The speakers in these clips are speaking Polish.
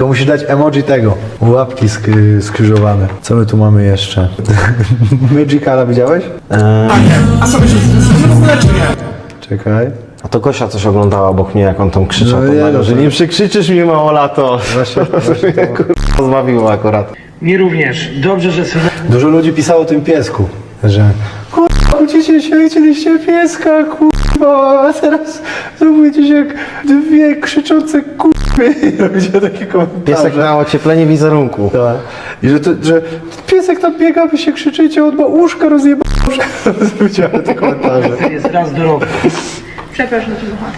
To musisz dać emoji tego. Łapki sk- skrzyżowane. Co my tu mamy jeszcze? Magicala widziałeś? A sobie się w ogóle czy nie? Czekaj. A to Gosia coś oglądała obok mnie, jak on tam krzyczał. No No, nie, no że to- nie przykrzyczysz mi mało lato. Właśnie, właśnie to... Kurwa, zbawiło akurat. Mi również. Dobrze, że synek Dużo ludzi pisało o tym piesku, że kurwa, kłócicie się, chcieliście pieska, kurwa, a teraz zrobicie się jak dwie krzyczące kurwy i robicie takie komentarze. Piesek na ocieplenie wizerunku. Tak. I że, to, że piesek tam biega, wy się krzyczycie, on ma uszka rozjebane. Widziałem te komentarze. jest raz do roku. Przepraszam cię, kocham.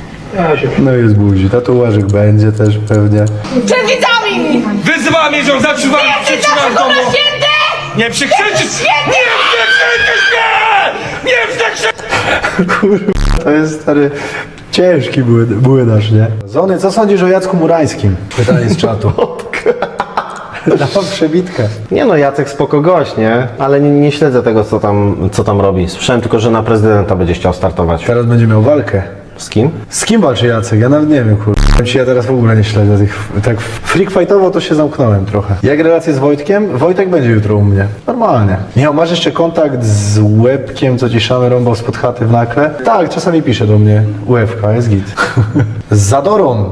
No jest buzi, tatuażyk będzie też pewnie. Przed widzami! Wyzywała mnie, że zatrzymała przytrzymała w domu. święty! Nie przykrzyczysz! Nie, nie przykrzyczysz! Nie! Nie przykrzyczysz! To jest stary ciężki młyn- młynarz, nie? Zony, co sądzisz o Jacku Murańskim? Pytanie z czatu. Dawam przebitkę. Nie no, Jacek spoko gość, nie? Ale nie, nie śledzę tego, co tam, co tam robi. Słyszałem tylko, że na prezydenta będzie chciał startować. Teraz będzie miał walkę. Z kim? Z kim walczy Jacek? Ja nawet nie wiem, kurde. Powiem ci, Ja teraz w ogóle nie śledzę tych... Tak freak fightowo to się zamknąłem trochę. Jak relacje z Wojtkiem? Wojtek będzie jutro u mnie. Normalnie. Michał, masz jeszcze kontakt z Łebkiem, co ci szamy rąbał spod chaty w nakle? Tak, czasami pisze do mnie. Łebka, jest git. z Zadorą.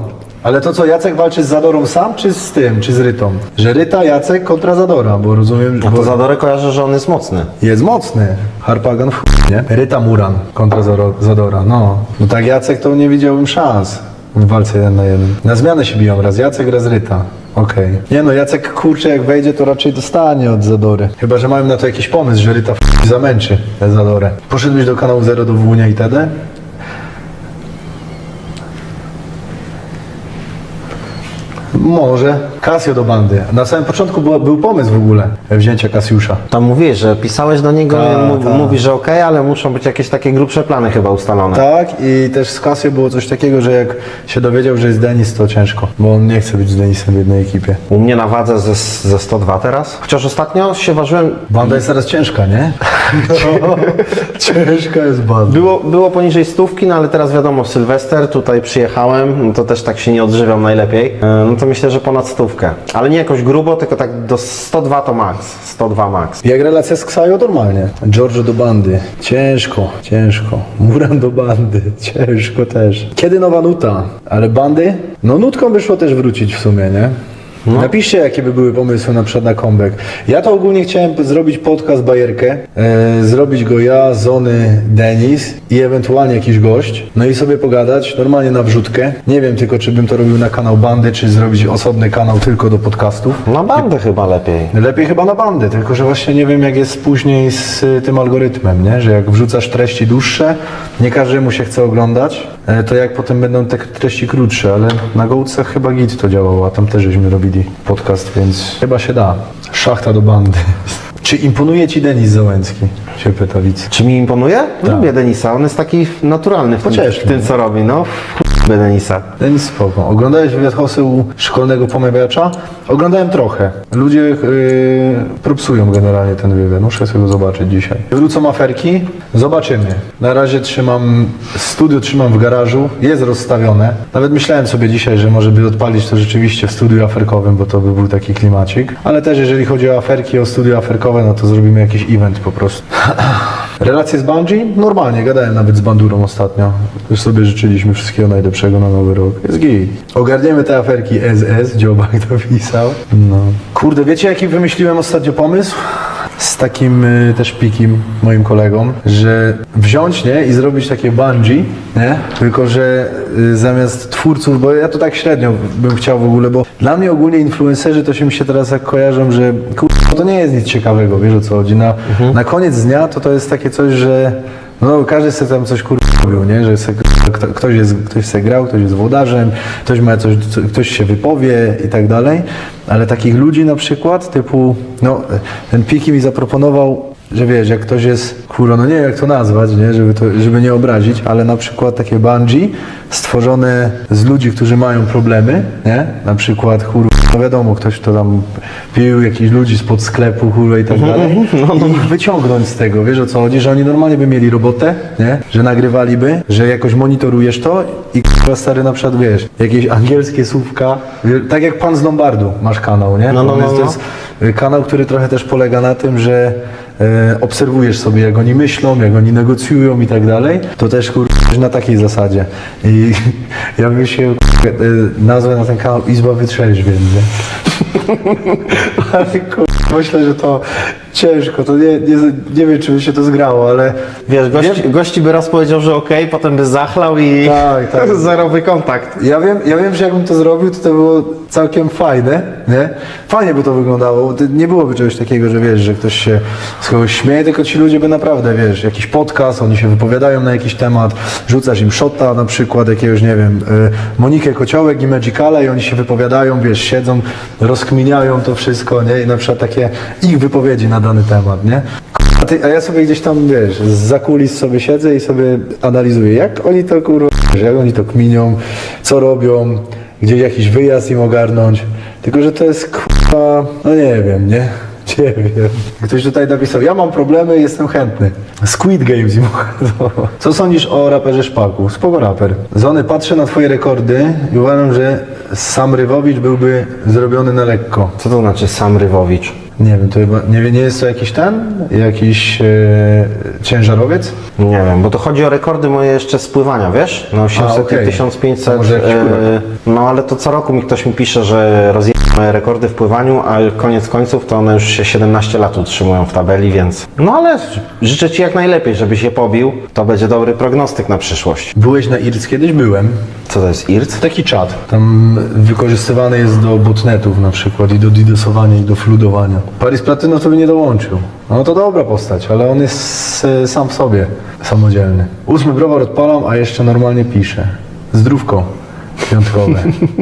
Ale to co, Jacek walczy z Zadorą sam, czy z tym, czy z Rytą? Że Ryta, Jacek kontra Zadora, bo rozumiem, A bo to Zadorę kojarzę, że on jest mocny. jest mocny. Harpagan w chuj, nie? Ryta Muran kontra Zadora, no. No tak Jacek to nie widziałbym szans w walce jeden na jeden. Na zmianę się biją, raz Jacek, raz Ryta. Okej. Nie no, Jacek kurczę jak wejdzie to raczej dostanie od Zadory. Chyba, że mają na to jakiś pomysł, że Ryta chuj zamęczy tę Zadorę. Poszedłbyś do kanału Zero do Wunia i tedy? Może. Kasio do bandy. Na samym początku był, był pomysł w ogóle wzięcia Kasiusza. Tam mówiłeś, że pisałeś do niego, Ta, mów, ta. mówi, że okej, ale muszą być jakieś takie grubsze plany chyba ustalone. Tak, i też z Casio było coś takiego, że jak się dowiedział, że jest Denis, to ciężko, bo on nie chce być z Denisem w jednej ekipie. U mnie na wadze ze, ze 102 teraz. Chociaż ostatnio się ważyłem, Banda jest teraz ciężka, nie? Ciężka jest banda. było, było poniżej stówki, no ale teraz wiadomo, Sylwester, tutaj przyjechałem, no to też tak się nie odżywiam najlepiej. E, No to myślę, że ponad stówkę. Ale nie jakoś grubo, tylko tak do 102 to max. 102 max. Jak relacja z Ksajo? Normalnie. Giorgio do bandy. Ciężko, ciężko. Muran do bandy. Ciężko też. Kiedy nowa nuta? Ale bandy? No nutką by szło też wrócić w sumie, nie? Napiszcie, jakie by były pomysły na przykład na comeback. Ja to ogólnie chciałem zrobić podcast bajerkę, e, zrobić go ja, Zony, Denis i ewentualnie jakiś gość, no i sobie pogadać, normalnie na wrzutkę. Nie wiem tylko, czy bym to robił na kanał bandy, czy zrobić osobny kanał tylko do podcastów. Na bandę chyba lepiej. Lepiej chyba na bandy, tylko że właśnie nie wiem jak jest później z y, tym algorytmem, nie? że jak wrzucasz treści dłuższe, nie każdemu się chce oglądać, e, to jak potem będą te treści krótsze, ale na Gołcach chyba git to działało, a tam też żeśmy robili podcast, więc chyba się da. Szachta do bandy. Czy imponuje Ci Denis Załęcki? Się pyta widz. Czy mi imponuje? Lubię Denisa, on jest taki naturalny w tym, Pocieszny. w tym co robi, no. Denisa. Denis spoko. Oglądałeś wywiad Hosy u szkolnego pomawiacza? Oglądałem trochę. Ludzie yy, propsują generalnie ten wywiad. Muszę sobie go zobaczyć dzisiaj. Wrócą aferki? Zobaczymy. Na razie trzymam, studio trzymam w garażu. Jest rozstawione. Nawet myślałem sobie dzisiaj, że może by odpalić to rzeczywiście w studiu aferkowym, bo to by był taki klimacik. Ale też jeżeli chodzi o aferki, o studio aferkowe, no to zrobimy jakiś event po prostu. Relacje z Bungie? Normalnie, gadałem nawet z Bandurą ostatnio. Już sobie życzyliśmy wszystkiego najlepszego na nowy rok. Jest git. Ogarniemy te aferki SS, Dziobak dopisał. No. Kurde, wiecie jaki wymyśliłem ostatnio pomysł? Z takim y, też pikim moim kolegą, że wziąć, nie, i zrobić takie bungee, nie? Tylko, że y, zamiast twórców, bo ja to tak średnio bym chciał w ogóle, bo dla mnie ogólnie influencerzy to się mi się teraz jak kojarzą, że kurde, to nie jest nic ciekawego, wiesz o co chodzi. Na, na koniec dnia to to jest takie coś, że no każdy sobie tam coś kurde robił, nie? Że se, kto, ktoś, jest, ktoś se grał, ktoś jest włodarzem, ktoś ma coś, co- ktoś się wypowie i tak dalej, ale takich ludzi na przykład typu, no ten Piki mi zaproponował, że wiesz, jak ktoś jest, kurwa, no nie wiem jak to nazwać, nie? Żeby, to, żeby nie obrazić, ale na przykład takie bungee stworzone z ludzi, którzy mają problemy, nie? Na przykład, kurwa, no wiadomo, ktoś kto tam pił, jakichś ludzi spod sklepu, kurwa i tak dalej i ich wyciągnąć z tego, wiesz o co chodzi, że oni normalnie by mieli robotę, nie? Że nagrywaliby, że jakoś monitorujesz to i kurwa stary na przykład wiesz, jakieś angielskie słówka, wie- tak jak pan z Lombardu masz kanał, nie? No, no, To no, To no. jest y, kanał, który trochę też polega na tym, że e, obserwujesz sobie jak oni myślą, jak oni negocjują i tak dalej, to też kurwa na takiej zasadzie. I ja bym się nazwę na ten kanał Izba Wytrzeźwień, nie? Ale kurwa, myślę, że to ciężko, to nie, nie, nie wiem, czy by się to zgrało, ale Wiesz, gości, gości by raz powiedział, że okej, potem by zachlał i Tak, tak. zerowy kontakt. Ja wiem, ja wiem, że jakbym to zrobił, to to było całkiem fajne, nie? Fajnie by to wyglądało, nie byłoby czegoś takiego, że wiesz, że ktoś się z kogoś śmieje, tylko ci ludzie by naprawdę, wiesz, jakiś podcast, oni się wypowiadają na jakiś temat, rzucasz im shota na przykład jakiegoś, nie wiem, y, Monikę Kociołek i Magicala i oni się wypowiadają, wiesz, siedzą, rozkminiają to wszystko, nie? I na przykład takie ich wypowiedzi na dany temat, nie? A, ty, a ja sobie gdzieś tam, wiesz, z kulis sobie siedzę i sobie analizuję, jak oni to kurwa, jak oni to kminią, co robią, gdzieś jakiś wyjazd im ogarnąć. Tylko, że to jest kurwa, no nie wiem, nie? Nie wiem. Ktoś tutaj napisał, ja mam problemy, jestem chętny. Squid Games im. Co sądzisz o raperze Szpaku? Spoko raper. Zony, patrzę na twoje rekordy i uważam, że sam Rywowicz byłby zrobiony na lekko. Co to znaczy sam Rywowicz? Nie wiem, to chyba, nie, nie jest to jakiś ten? Jakiś e, ciężarowiec? Nie wiem, bo to chodzi o rekordy moje jeszcze spływania, wiesz? No 800 A, okej. i 1500. To może jakiś e, no ale to co roku mi ktoś mi pisze, że rozje rekordy w pływaniu, a koniec końców to one już się 17 lat utrzymują w tabeli, więc... No ale życzę Ci jak najlepiej, żebyś je pobił. To będzie dobry prognostyk na przyszłość. Byłeś na IRC kiedyś? Byłem. Co to jest IRC? Taki czat. Tam wykorzystywany jest do botnetów na przykład i do didosowania i do fludowania. Paris Platyno to by nie dołączył. No to dobra postać, ale on jest e, sam w sobie samodzielny. Ósmy browar odpalam, a jeszcze normalnie piszę. Zdrówko piątkowe.